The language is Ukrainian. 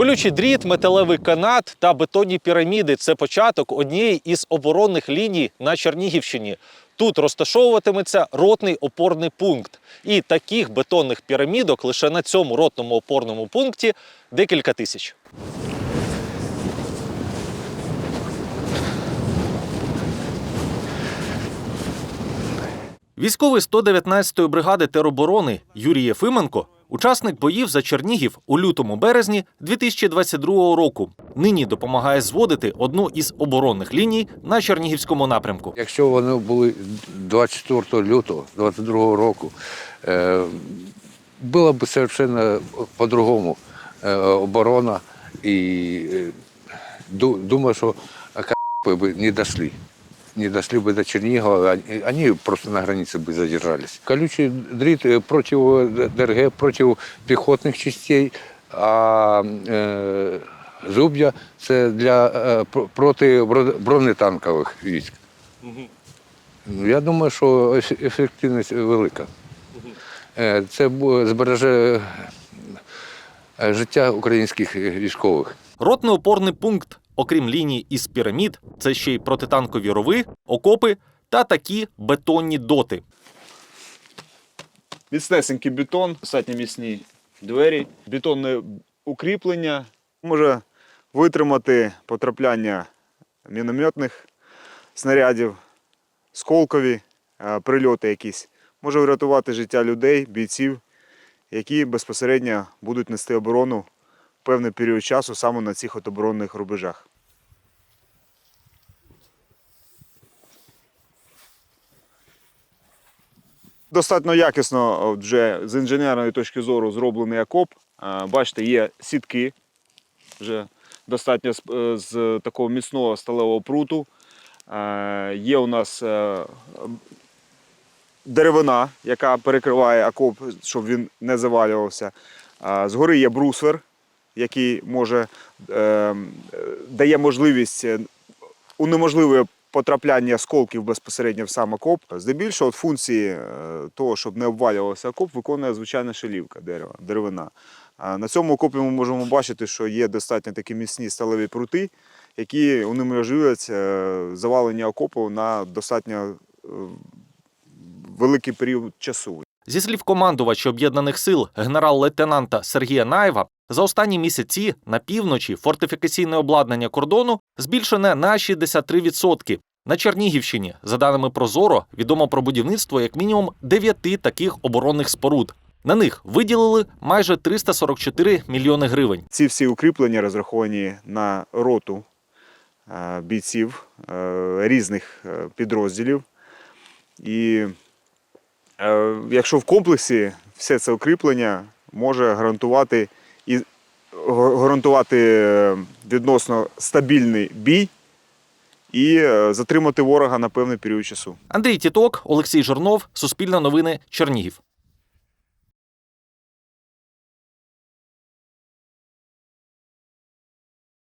Колючий дріт, металевий канат та бетонні піраміди це початок однієї із оборонних ліній на Чернігівщині. Тут розташовуватиметься ротний опорний пункт. І таких бетонних пірамідок лише на цьому ротному опорному пункті декілька тисяч. Військовий 119-ї бригади тероборони Юрій Єфименко учасник боїв за Чернігів у лютому березні 2022 року. Нині допомагає зводити одну із оборонних ліній на Чернігівському напрямку. Якщо вони були 24 лютого 22 року, е, була б совершенно по-другому е, оборона і е, ду- думаю, що бы не дошли Не дошли бы до Чернигова, они- они просто на границе бы задержались. Колючий дрит э, против ДРГ, против пехотных частей, а е, зуб'я це для е, про- проти бро- бронетанкових військ. Ну, Я думаю, що еф- ефективність велика. Е, Це бу- збереже е, життя українських військових. Ротний опорний пункт, окрім ліній із пірамід, це ще й протитанкові рови, окопи та такі бетонні доти. Міцнесенький бетон, достатньо міцні двері, бетонне укріплення може витримати потрапляння мінометних снарядів, сколкові е, прильоти якісь. Може врятувати життя людей, бійців, які безпосередньо будуть нести оборону певний період часу саме на цих оборонних рубежах. Достатньо якісно вже з інженерної точки зору зроблений окоп. Е, Бачите, є сітки вже достатньо з, е, з такого міцного сталевого пруту. Е, Є у нас е, деревина, яка перекриває окоп, щоб він не завалювався. Е, Згори є брусвер, який може, е, е, дає можливість е, унеможливує потрапляння осколків безпосередньо в сам окоп. Здебільшого функції е, того, щоб не обвалювався окоп, виконує звичайна шелівка дерева, деревина. На цьому окопі ми можемо бачити, що є достатньо такі міцні сталеві прути, які унеможливлюють е, завалення окопу на достатньо е, великий період часу. Зі слів командувача об'єднаних сил генерал-лейтенанта Сергія Наєва, за останні місяці на півночі фортифікаційне обладнання кордону збільшене на 63%. На Чернігівщині, за даними Прозоро, відомо про будівництво як мінімум дев'яти таких оборонних споруд. На них виділили майже 344 мільйони гривень. Ці всі укріплення розраховані на роту е, бійців е, різних е, підрозділів. І якщо в комплексі все це укріплення може гарантувати і гарантувати е, відносно стабільний бій і е, затримати ворога на певний період часу. Андрій Тіток, Олексій Жирнов, Суспільне новини, Чернігів.